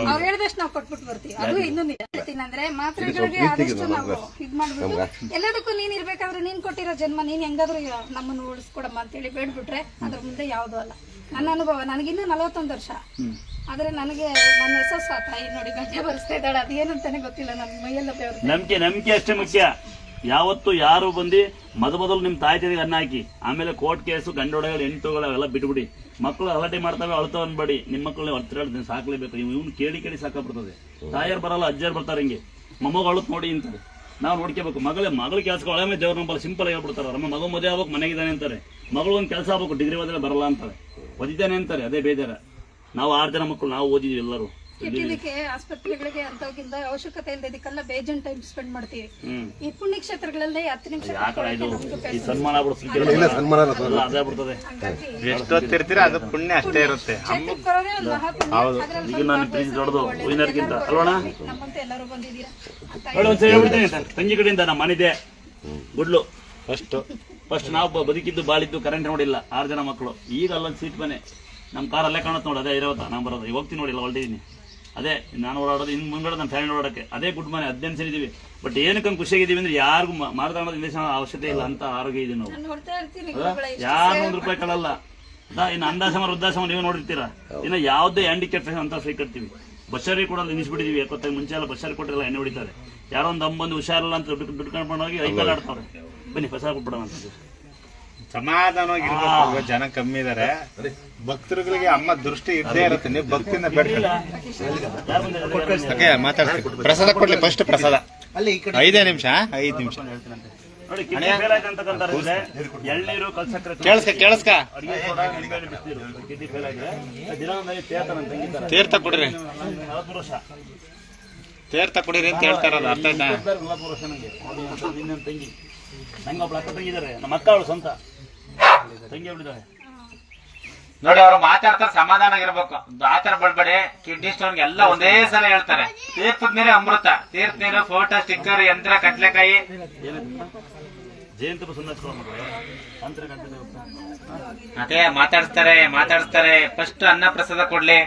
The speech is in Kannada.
ಅವ್ರು ಹೇಳಿದಷ್ಟು ನಾವು ಕೊಟ್ಬಿಟ್ಟು ಬರ್ತೀವಿ. ಅದು ಇನ್ನೊಂದು ಹೇಳ್ತೀನಿ ಅಂದ್ರೆ ಮಾತ್ರೆಗಳಿಗೆ ಆದಷ್ಟು ನಾವು ಇದ್ ಮಾಡ್ಬಿಟ್ಟು ಎಲ್ಲದಕ್ಕೂ ನೀನ್ ಇರ್ಬೇಕಾದ್ರೆ ನೀನ್ ಕೊಟ್ಟಿರೋ ಜನ್ಮ ನೀನ್ ಹೆಂಗಾದ್ರೂ ನಮ್ಮನ್ನು ಉಳಿಸ್ಕೊಡಮ್ಮ ಅಂತೇಳಿ ಬೇಡ್ಬಿಟ್ರೆ ಅದ್ರ ಮುಂದೆ ಯಾವ್ದು ಅಲ್ಲ. ನನ್ನ ಅನುಭವ ನನಗಿನ್ನೂ ನಲವತ್ತೊಂದು ವರ್ಷ. ಆದ್ರೆ ನನಗೆ ನನ್ನ ಹೆಸರು ತಾಯಿ ನೋಡಿ ಗಂಟೆ ಬರ್ಸ್ತಾ ಇದ್ದಾಳೆ. ಅದೇನಂತಾನೆ ಗೊತ್ತಿಲ್ಲ. ನನ್ನ ಮೈಯಲ್ಲ ನಂಬಿಕೆ ಅಷ್ಟೇ ಮುಖ್ಯ. ಯಾವತ್ತು ಯಾರು ಬಂದು ಮೊದ ಮೊದಲು ನಿಮ್ಮ ತಾಯಿ ತಂದೆಗೆ ಅನ್ನ ಹಾಕಿ, ಆಮೇಲೆ ಕೋರ್ಟ್ ಕೇಸು ಗಂಡೊಡೆಗಳು ಎಂಟುಗಳು ಅವೆಲ್ಲ ಬಿಟ್ಬಿಡಿ. ಮಕ್ಕಳು ಅಲಟೆ ಮಾಡ್ತಾವೆ, ಅಳ್ತಾವ ಅನ್ಬೇಡಿ. ನಿಮ್ಮ ಮಕ್ಕಳು ಹತ್ತಿರ ಸಾಕ್ಲೇಬೇಕು. ಇವ್ನು ಕೇಳಿ ಕೇಳಿ ಸಾಕಾಗ್ಬಿಡ್ತದೆ. ತಾಯಿಯರು ಬರಲ್ಲ ಅಜ್ಜರ್ ಬರ್ತಾರೆ ಹಿಂಗೆ. ಮೊಮ್ಮಗ ಅಳುತ್ ನೋಡಿ ಅಂತಾರೆ. ನಾವು ನೋಡ್ಕೋಬೇಕು. ಮಗಳೇ, ಮಗಳ ಕೆಲಸ ಒಳಗೆ ದೇವ್ರ ನಂಬಲ್ಲ, ಸಿಂಪಲ್ ಹೇಳ್ಬಿಡ್ತಾರೆ. ನಮ್ಮ ಮಗ ಮದುವೆ ಆಗ್ಬೇಕು ಮನೆಗಿದ್ದಾನೆ ಅಂತಾರೆ. ಮಗಳು ಒಂದು ಕೆಲಸ ಆಗ್ಬೇಕು, ಡಿಗ್ರಿ ಓದಿದ್ರೆ ಬರಲ್ಲ ಅಂತಾರೆ. ಓದಿದ್ದಾನೆ ಅಂತಾರೆ, ಅದೇ ಬೇಜಾರ. ನಾವು ಆರು ಜನ ಮಕ್ಕಳು ನಾವು ಓದಿದ್ವಿ ಎಲ್ಲರೂ. ಕೆಟ್ಟಿದ್ದಕ್ಕೆ ಆಸ್ಪತ್ರೆಗಳಿಗೆ ಅಂತವಕ್ಕಿಂತ ಅವಶ್ಯಕತೆ ಇಲ್ಲದೆ ಇದಕ್ಕೆಲ್ಲ ಬೇಜನ್ ಟೈಮ್ ಸ್ಪೆಂಡ್ ಮಾಡ್ತೀವಿ. ಈ ಪುಣ್ಯ ಪುಣ್ಯಕ್ಷೇತ್ರಗಳಲ್ಲಿ ಹತ್ತು ನಿಮಿಷ ಎಷ್ಟೊತ್ತಿರ್ತೀರ ಅದು ಪುಣ್ಯ ಅಷ್ಟೇ ಇರುತ್ತೆ. ಈಗ ನಾನು ಪ್ರೀತಿ ದೊಡ್ಡದು ವಿನರ್ಗಿಂತ ಅಲ್ವಣ ನಮ್ಮಂತ ಎಲ್ಲರೂ ಬಂದಿದ್ದೀರಾ? ಒಂದ್ಸರಿ ಹೇಳ್ಬಿಡ್ತೀನಿ. ಕಡೆಯಿಂದ ನಮ್ಮ ಮನಿದೆ. ಗುಡ್ಲು. ಫಸ್ಟ್. ಫಸ್ಟ್ ನಾವು ಬದುಕಿದ್ದು ಬಾಳಿದ್ದು ಕರೆಂಟ್ ನೋಡಿಲ್ಲ. ಆರು ಜನ ಮಕ್ಕಳು. ಈಗ ಅಲ್ಲೊಂದು ಸೀಟ್ ಮನೆ. ನಮ್ಮ ಕಾರ್ ಅಲ್ಲೇ ಕಾಣುತ್ತೆ ನೋಡಿ ಅದೇ ಇರೋತ ನಾನು ಬರೋದು. ಹೋಗ್ತೀನಿ ನೋಡಿಲ್ಲ ಹೊಲ್ಟಿದ್ದೀನಿ. ಅದೇ ನಾನು ಓಡಾಡೋದು ಇನ್ನು ಮುಂದೆ ನಮ್ಮ ಫ್ಯಾಮಿಲಿ ಓಡಾಡಕ್ಕೆ ಅದೇ ಗುಡ್ ಮನೆ ಹದಿನೆಂಟು ಸರಿ ಇದೀವಿ. ಬಟ್ ಏನಕ್ಕೆ ಖುಷಿಯಾಗಿದ್ದೀವಿ ಅಂದ್ರೆ ಯಾರಿಗೂ ಮಾತಾಡೋದು ಇಂಜೆಕ್ಷನ್ ಅವಶ್ಯಕತೆ ಇಲ್ಲ ಅಂತ ಆರೋಗ್ಯ ಇದೆ ನಾವು. ನಾನು ನೋಡ್ತಾ ಇರ್ತೀನಿ ಯಾರು ಒಂದ್ ರೂಪಾಯಿ ಕಳಲ್ಲ ಇನ್ನು ಅಂದಾಸಮ ವೃದ್ಧಾಸಮ ನೀವು ನೋಡಿರ್ತೀರಾ? ಇನ್ನು ಯಾವುದೇ ಹ್ಯಾಂಡಿಕ್ಯಾಪ್ ಅಂತ ಫ್ರೀ ಕಟ್ತೀವಿ. ಬಸ್ಸರಿ ಕೂಡ ನಿಲ್ಲಿಸ್ಬಿಟ್ಟಿದೀವಿ ಯಾಕೆ ಮುಂಚೆ ಎಲ್ಲ ಬಸ್ಸರಿ ಕೊಟ್ಟಿರಲ್ಲ ಎಣ್ಣೆ ಹೊಡಿತಾರೆ. ಯಾರೋ ಒಂದು ಅಂಬಂದು ಹುಷಾರಿಲ್ಲ ಅಂತ ದುಡ್ಡು ದುಡ್ಡು ಹೋಗಿ ಐ ಆಡ್ತಾರೆ. ಬನ್ನಿ ಬಸ್ ಕೊಟ್ಬಿಡೋಣ ಅಂತ. ಸಮಾಧಾನವಾಗಿ ಇರ್ಬೇಕು. ಜನ ಕಮ್ಮಿ ಇದಾರೆ. ಭಕ್ತರುಗಳಿಗೆ ಅಮ್ಮ ದೃಷ್ಟಿ ಇದ್ದೇ ಇರುತ್ತೆ. ನೀವು ಭಕ್ತಿಯಿಂದ ಬೇಡ್ಕೊಳ್ಳಿ ಮಾತಾಡ್ತೀವಿ ಮಾತಾಡ್ತೀನಿ ಪ್ರಸಾದ ಕೊಡ್ಲಿ ಫಸ್ಟ್ ಪ್ರಸಾದ. ಐದೇ ನಿಮಿಷ ಐದು ನಿಮಿಷ. ಕೇಳಿಸ್ಕ ತೀರ್ಥ ಕೊಡ್ರಿ. ತೀರ್ಥ ಕೊಡಿರಿ ಅಂತ ಹೇಳ್ತಾರಲ್ಲ ಅರ್ಥ ಆಯ್ತಾ? ತಂಗಿ ನಂಗೆ ಒಬ್ಳು ಅಕ್ಕ ತಂಗಿದ್ದಾರೆ ನಮ್ಮ ಅಕ್ಕ ಅವಳು ಸ್ವಂತ. ತಂಗಿ ಅವಳಿದ್ದಾಳೆ ನೋಡಿ ಅವ್ರು ಮಾತಾಡ್ತಾರೆ ಸಮಾಧಾನ ಆಗಿರ್ಬೇಕು. ಆತರ ಬಡ್ಬೇಡಿ. ಕಿಡ್ನಿ ಸ್ಟೋನ್ ಎಲ್ಲ ಒಂದೇ ಸಲ ಹೇಳ್ತಾರೆ. ತೀರ್ಥದ ಮೇಲೆ ಅಮೃತ ತೀರ್ಥ ನೀರು ಫೋಟೋ ಸ್ಟಿಕ್ಕರ್ ಯಂತ್ರ ಕಟ್ಲೆಕಾಯಿ ಜಯಂತ ಅದೇ ಮಾತಾಡಿಸ್ತಾರೆ ಮಾತಾಡಿಸ್ತಾರೆ. ಫಸ್ಟ್ ಅನ್ನ ಪ್ರಸಾದ ಕೊಡ್ಲಿ.